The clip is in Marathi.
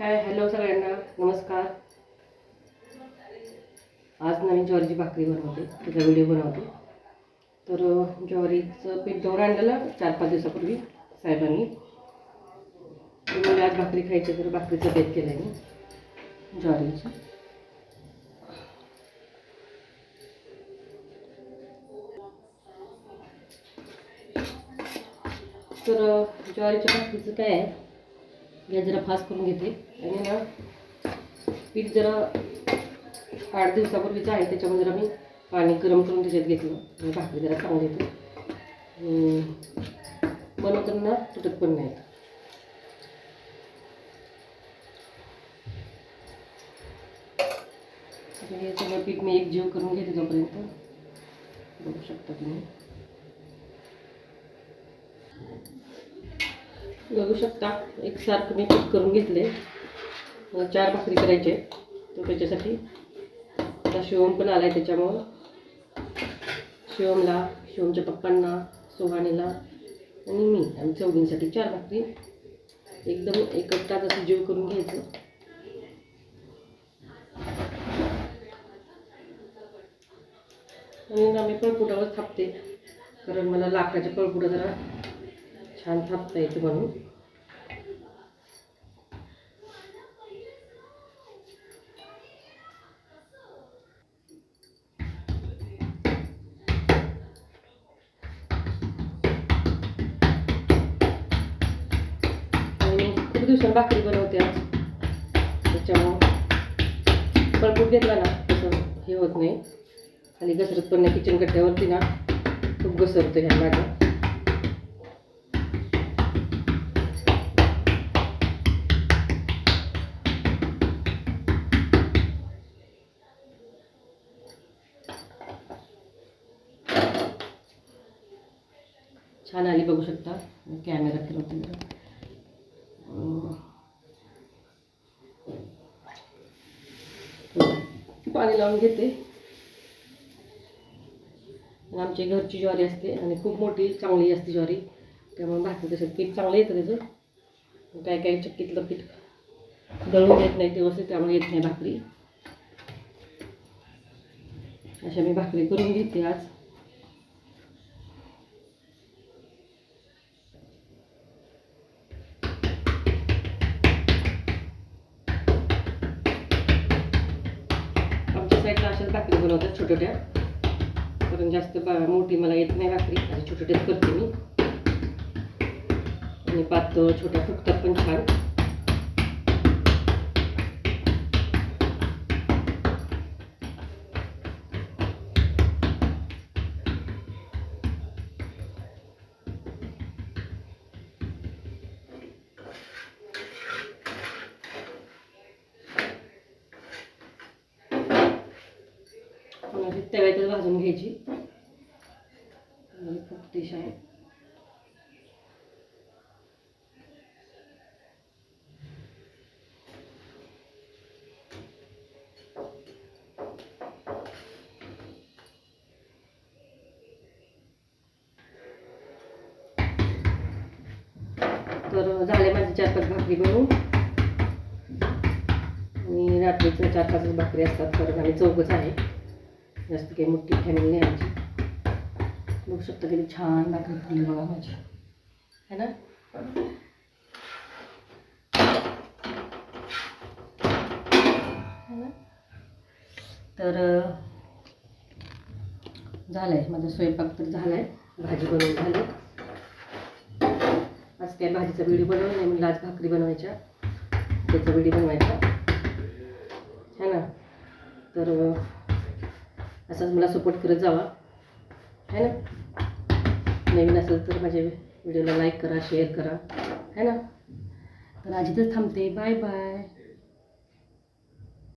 हाय हॅलो सगळ्यांना. नमस्कार. आज नवीन ज्वारीची भाकरी बनवते. त्याचा व्हिडिओ बनवते. तर ज्वारीचं पीठ दळून आणलेलं चार पाच दिवसापूर्वी साहेबांनी. मला आज भाकरी खायची तर भाकरीचं बेत केलं आहे मी ज्वारीचं. तर ज्वारीच्या भाकरीचं काय आहे? गॅस जरा फास्ट करून घेते. आणि ना पीठ जरा आठ दिवसापूर्वीचं आहे त्याच्यामध्ये जरा मी पाणी गरम करून त्याच्यात घेतलं. आणि भाकरी जरा चांगली येते. बनवताना तुटत पण नाहीत. आता हे सगळं पीठ मी एक जीव करून घेते तोपर्यंत बघू शकता तुम्ही. बघू शकता. एकसारखं मी कट करून घेतले. मला चार भाकरी करायचे तर त्याच्यासाठी आता शिवम पण आला आहे त्याच्यामुळं. शिवमला शिवमच्या पप्पांना सोहाणीला आणि मी आणि चौघींसाठी चार भाकरी. एकदम एकटाच असं जीव करून घ्यायचं. आणि ना मी पळपुटावर थापते. कारण मला लाकडाच्या पळपुटा जरा छान थापता येतं म्हणून. आणि दिवसांनी भाकरी बनवते आज? त्याच्यामुळं. पळपूट घेतला ना तसं हे होत नाही. खाली घसरत पण नाही किचन कट्ट्यावरती ना. खूप घसरतं ह्या माझ्या छान आली बघू शकता. कॅमेरा फिरवते पाणी लावून घेते. आणि आमची घरची ज्वारी असते आणि खूप मोठी चांगली असते ज्वारी. त्यामुळे भाकरी तसं पीठ चांगलं येतं त्याचं. काय काय चक्कीतलं पीठ दळून येत नाही व्यवस्थित त्यामुळे येत नाही भाकरी. अशा मी भाकरी करून घेते आज. साईडला अशाच भाकरी बनवतात छोट्या कारण जास्त बा मोठी मला येत नाही भाकरी आणि छोट्याच करते मी. आणि पातळ छोट्या फुकतात पण छान. आणि तव्यातच भाजून घ्यायची. खूप फुगते तर झाले माझे चार पाच भाकरी बनवून. आणि रात्रीचं चार पाच भाकरी असतात तर आम्ही चौकच आहे जास्त काही मोठी फॅमिली नाही आमची. बघू शकता किती छान भाकरी बघा माझी. है ना? तर झालं आहे माझा स्वयंपाक तर झाला आहे भाजी बनवून झाली. आज काय भाजीचा व्हिडिओ बनवला नाही म्हणलं आज भाकरी बनवायच्या. त्याचा व्हिडिओ बनवायचा. है ना? तर असाच मला सपोर्ट करत जावा. है ना? नवीन असेल तर माझ्या व्हिडिओला लाईक करा शेअर करा. है ना? तर आज इथंच थांबते. Bye bye